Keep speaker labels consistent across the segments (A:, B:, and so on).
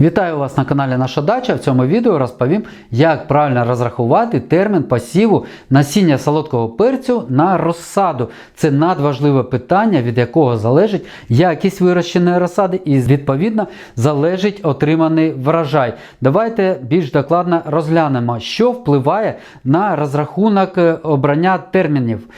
A: Вітаю вас на каналі Наша Дача. В цьому відео розповім, як правильно розрахувати термін посіву насіння солодкого перцю на розсаду. Це надважливе питання, від якого залежить якість вирощеної розсади і відповідно залежить отриманий врожай. Давайте більш докладно розглянемо, що впливає на розрахунок е, обрання термінів.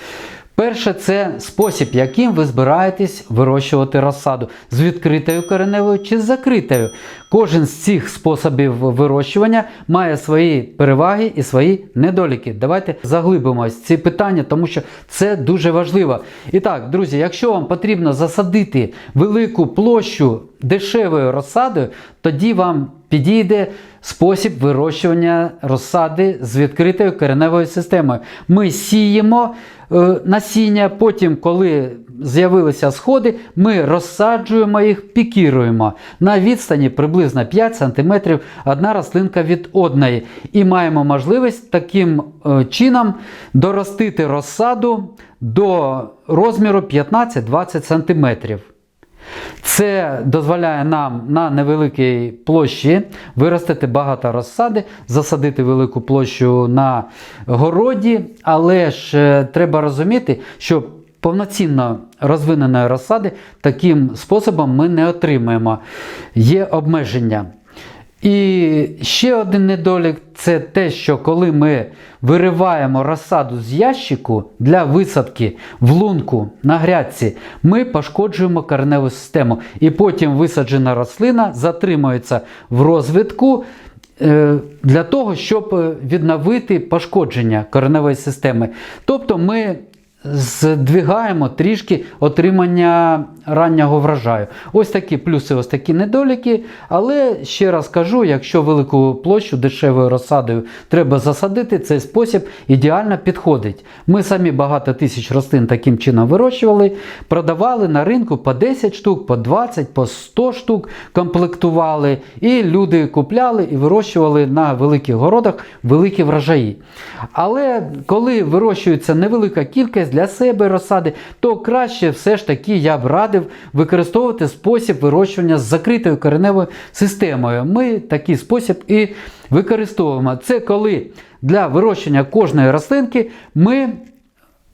A: Перше, це спосіб, яким ви збираєтесь вирощувати розсаду з відкритою кореневою чи з закритою. Кожен з цих способів вирощування має свої переваги і свої недоліки. Давайте заглибимось в ці питання, тому що це дуже важливо. І так, друзі, якщо вам потрібно засадити велику площу дешевою розсадою, тоді вам підійде спосіб вирощування розсади з відкритою кореневою системою. Ми сіємо е, насіння, потім, коли з'явилися сходи, ми розсаджуємо їх, пікіруємо на відстані приблизно 5 см одна рослинка від одної. І маємо можливість таким е, чином доростити розсаду до розміру 15-20 см. Це дозволяє нам на невеликій площі виростити багато розсади, засадити велику площу на городі, але ж е, треба розуміти, що повноцінно розвиненої розсади таким способом ми не отримаємо. Є обмеження. І ще один недолік це те, що коли ми вириваємо розсаду з ящику для висадки в лунку на грядці, ми пошкоджуємо кореневу систему. І потім висаджена рослина затримується в розвитку е, для того, щоб відновити пошкодження кореневої системи. Тобто ми здвигаємо трішки отримання раннього врожаю. Ось такі плюси, ось такі недоліки. Але ще раз кажу, якщо велику площу дешевою розсадою треба засадити, цей спосіб ідеально підходить. Ми самі багато тисяч рослин таким чином вирощували, продавали на ринку по 10 штук, по 20, по 100 штук комплектували. І люди купляли і вирощували на великих городах великі врожаї. Але коли вирощується невелика кількість для себе розсади, то краще все ж таки я б радив використовувати спосіб вирощування з закритою кореневою системою. Ми такий спосіб і використовуємо. Це коли для вирощення кожної рослинки ми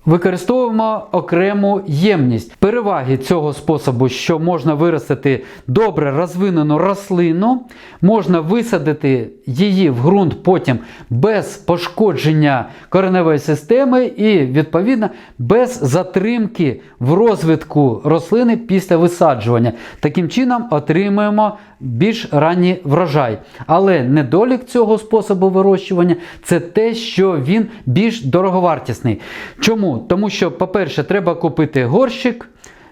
A: Використовуємо окрему ємність. Переваги цього способу, що можна виростити добре розвинену рослину, можна висадити її в ґрунт потім без пошкодження кореневої системи і, відповідно, без затримки в розвитку рослини після висаджування. Таким чином отримуємо більш ранній врожай. Але недолік цього способу вирощування це те, що він більш дороговартісний. Чому? Тому що, по-перше, треба купити горщик.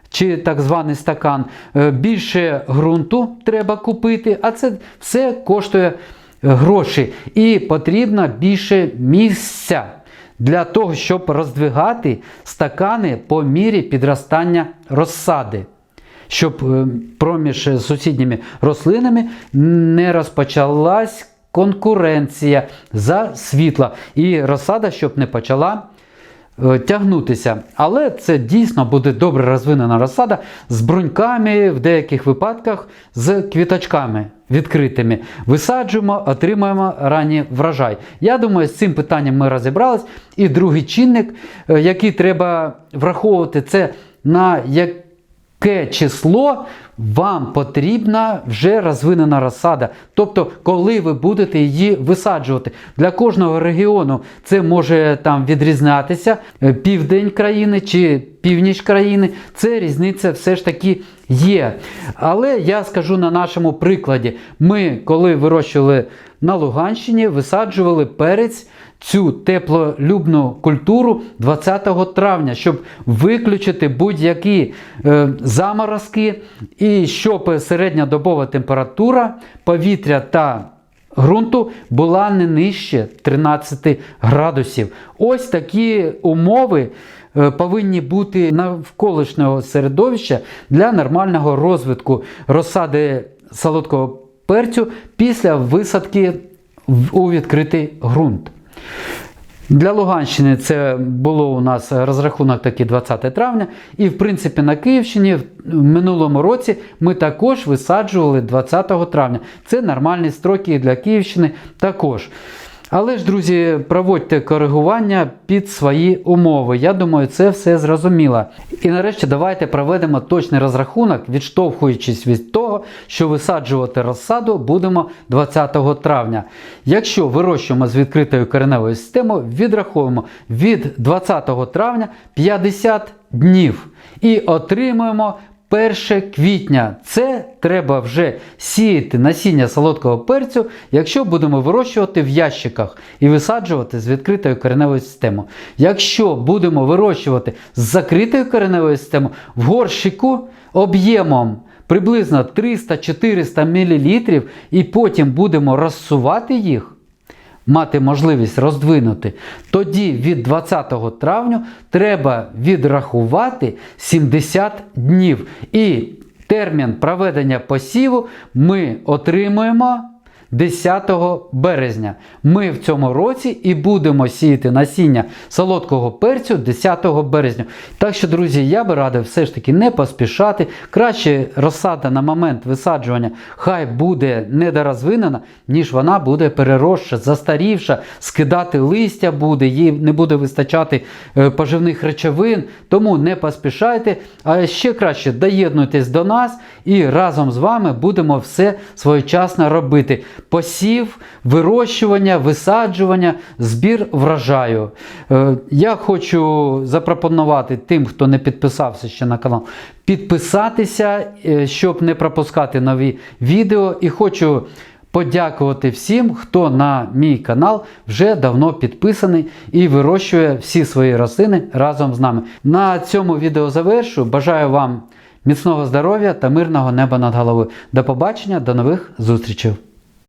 A: Чи так званий стакан, Е, більше ґрунту треба купити, а це все коштує гроші. І потрібно більше місця для того, щоб роздвигати стакани по мірі підростання розсади щоб е, проміж сусідніми рослинами не розпочалась конкуренція за світло. І розсада, щоб не почала е, тягнутися. Але це дійсно буде добре розвинена розсада з бруньками, в деяких випадках з квіточками. Відкритими висаджуємо, отримуємо ранній врожай. Я думаю, з цим питанням ми розібрались. І другий чинник, е, який треба враховувати, це на як число вам потрібна вже розвинена розсада. Тобто, коли ви будете її висаджувати. Для кожного регіону це може там відрізнятися е, південь країни чи північ країни. Це різниця все ж таки є. Але я скажу на нашому прикладі: ми, коли вирощували на Луганщині, висаджували перець цю теплолюбну культуру 20 травня, щоб виключити будь-які е, заморозки, і щоб середньодобова температура повітря та ґрунту була не нижче 13 градусів. Ось такі умови. е, Повинні бути навколишнього середовища для нормального розвитку розсади солодкого перцю після висадки у відкритий ґрунт. Для Луганщини це було у нас розрахунок такий 20 травня. І, в принципі, на Київщині в минулому році ми також висаджували 20 травня. Це нормальні строки і для Київщини також. Але ж, друзі, проводьте коригування під свої умови. Я думаю, це все зрозуміло. І нарешті давайте проведемо точний розрахунок, відштовхуючись від того, що висаджувати розсаду будемо 20 травня. Якщо вирощуємо з відкритою кореневою системою, відраховуємо від 20 травня 50 днів і отримуємо 1 квітня. Це треба вже сіяти насіння солодкого перцю, якщо будемо вирощувати в ящиках і висаджувати з відкритою кореневою системою. Якщо будемо вирощувати з закритою кореневою системою в горщику об'ємом приблизно 300-400 мл, і потім будемо розсувати їх мати можливість роздвинути, тоді від 20 травня треба відрахувати 70 днів. І термін проведення посіву ми отримуємо 10 березня. Ми в цьому році і будемо сіяти насіння солодкого перцю 10 березня. Так що, друзі, я би радив все ж таки не поспішати. Краще розсада на момент висаджування хай буде недорозвинена, ніж вона буде переросша, застарівша, скидати листя буде, їй не буде вистачати е, поживних речовин. Тому не поспішайте. А ще краще доєднуйтесь до нас і разом з вами будемо все своєчасно робити. Посів, вирощування, висаджування, збір врожаю. Е, Я хочу запропонувати тим, хто не підписався ще на канал, підписатися, е, щоб не пропускати нові відео. І хочу подякувати всім, хто на мій канал вже давно підписаний і вирощує всі свої рослини разом з нами. На цьому відео завершую. Бажаю вам міцного здоров'я та мирного неба над головою. До побачення, до нових зустрічей!